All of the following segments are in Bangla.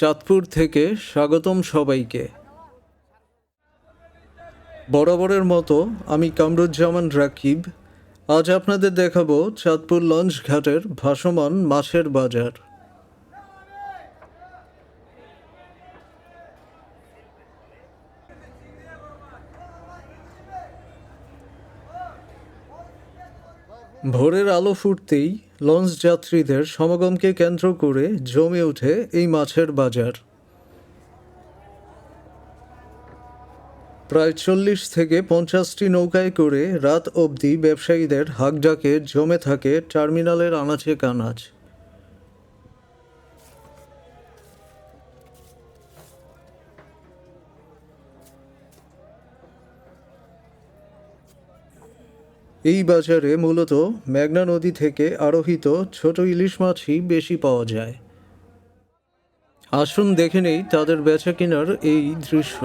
চাঁদপুর থেকে স্বাগতম সবাইকে। বরাবরের মতো আমি কামরুজ্জামান রাকিব। আজ আপনাদের দেখাবো চাঁদপুর লঞ্চ ঘাটের ভাসমান মাছের বাজার। ভোরের আলো ফুটতেই লঞ্চ যাত্রীদের সমাগমকে কেন্দ্র করে জমে ওঠে এই মাছের বাজার। প্রায় চল্লিশ থেকে পঞ্চাশটি নৌকায় করে রাত অবধি ব্যবসায়ীদের হাকডাকে জমে থাকে টার্মিনালের আনাচে কানাচ। এই বাজারে মূলত মেঘনা নদী থেকে আরোহিত ছোট ইলিশ মাছই বেশি পাওয়া যায়। আসুন দেখে নেই তাদের বেচা কেনার এই দৃশ্য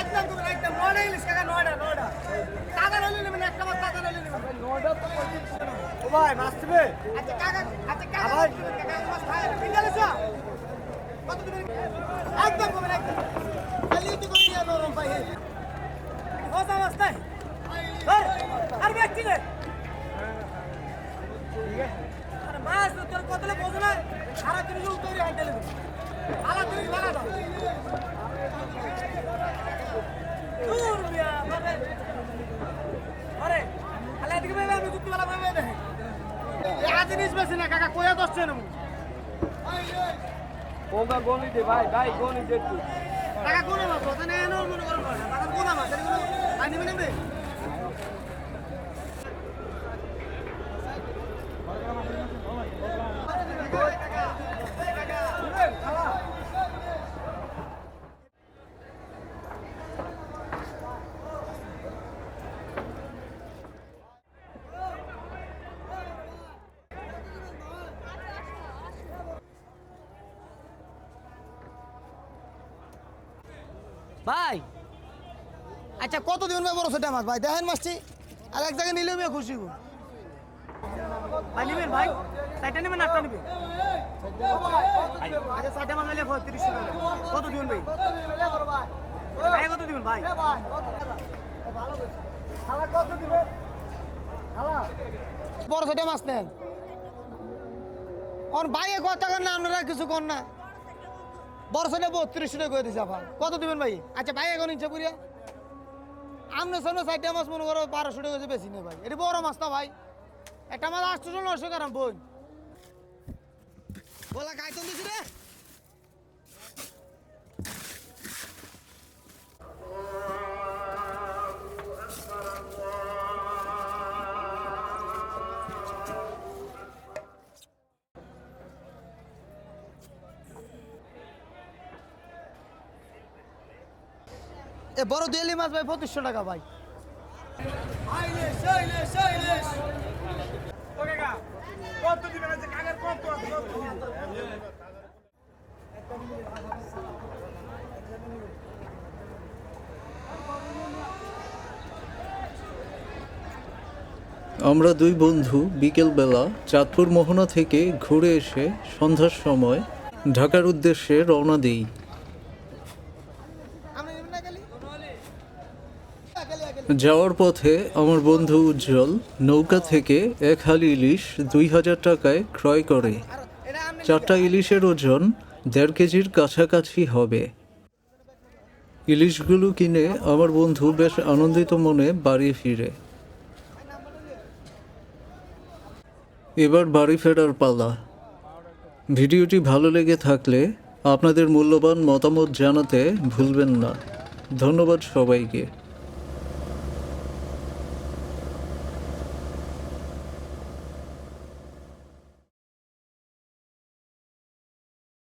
একদম তুমি একদম নয়টা ইলিশ কাকা নয়টা নয়টা কাকা নইলে নেবেন একটা মাছ কাকা নইলে নেবেন নয়টা তো ও ভাই মাছ দিবে আচ্ছা কাকা আচ্ছা কাকা ভাই কাকা মাছ খায় বিকালে চা কত দিবেন একদম কমেন একদম। খালি তো করে দিয়া নরম ভাই কত মাছ নাই এই, আর ব্যক্তি রে। আরে মাছ তো তোর কতলে বোঝো না? সারা দিন উল্টো হাইতে নেবে আলা তুমি লাগা দাও দূর মিয়া মানে আরে আলে এদিকে ভাই আমি দুটি বেলা ভাই দেখে এই জিনিস বেশি না কাকা কয়া দশছে না ওগা গণি দে ভাই ভাই গণি দে তুই কাকা কোন মাছ? নেই এনো মনে করো না কাকা কোন মাছ? এর কোনো আই ভাই। আচ্ছা কত দিন ভাই বড় সেটা মাছ ভাই দেখেন মাছটি। আর এক জায়গায় নিলেও আমি খুশি হব ভাই নিবেন ভাই। সাইডটা নেবেন আটটা নেবেন? আচ্ছা সাইডটা মাছ নিলে তিরিশ টাকা কত দিবেন ভাই? ভাই কত দিবেন ভাই? বড় সেটা মাছ নেন। ওর ভাইয়ে কত টাকা না আপনারা কিছু কর না। নেব বত্রিশ টাকা করে দিছে আপা কত দিবেন ভাই? আচ্ছা ভাই এখন ইচ্ছা করিয়া। আমনে সামনে চারটা মাছ মনে করো বারোশো টাকা হচ্ছে বেশি নেই ভাই। এটা বড় মাছ না ভাই। একটা মাছ আটশো নশো গ্রাম বোন বলা কাই দিছি রে। এ বড় দিয়ালি মাছ ভাই, পঁচিশশো টাকা ভাই। আমরা দুই বন্ধু বিকেলবেলা চাঁদপুর মোহনা থেকে ঘুরে এসে সন্ধ্যার সময় ঢাকার উদ্দেশ্যে রওনা দিই আমরা নিবেন না খালি খালি খালি যাওয়ার পথে আমার বন্ধু উজ্জ্বল নৌকা থেকে এক হালি ইলিশ দুই হাজার টাকায় ক্রয় করে। চারটা ইলিশের ওজন দেড় কেজির কাছাকাছি হবে। ইলিশগুলো কিনে আমার বন্ধু বেশ আনন্দিত মনে বাড়ি ফিরে। এবার বাড়ি ফেরার পালা। ভিডিওটি ভালো লেগে থাকলে আপনাদের মূল্যবান মতামত জানাতে ভুলবেন না। ধন্যবাদ সবাইকে।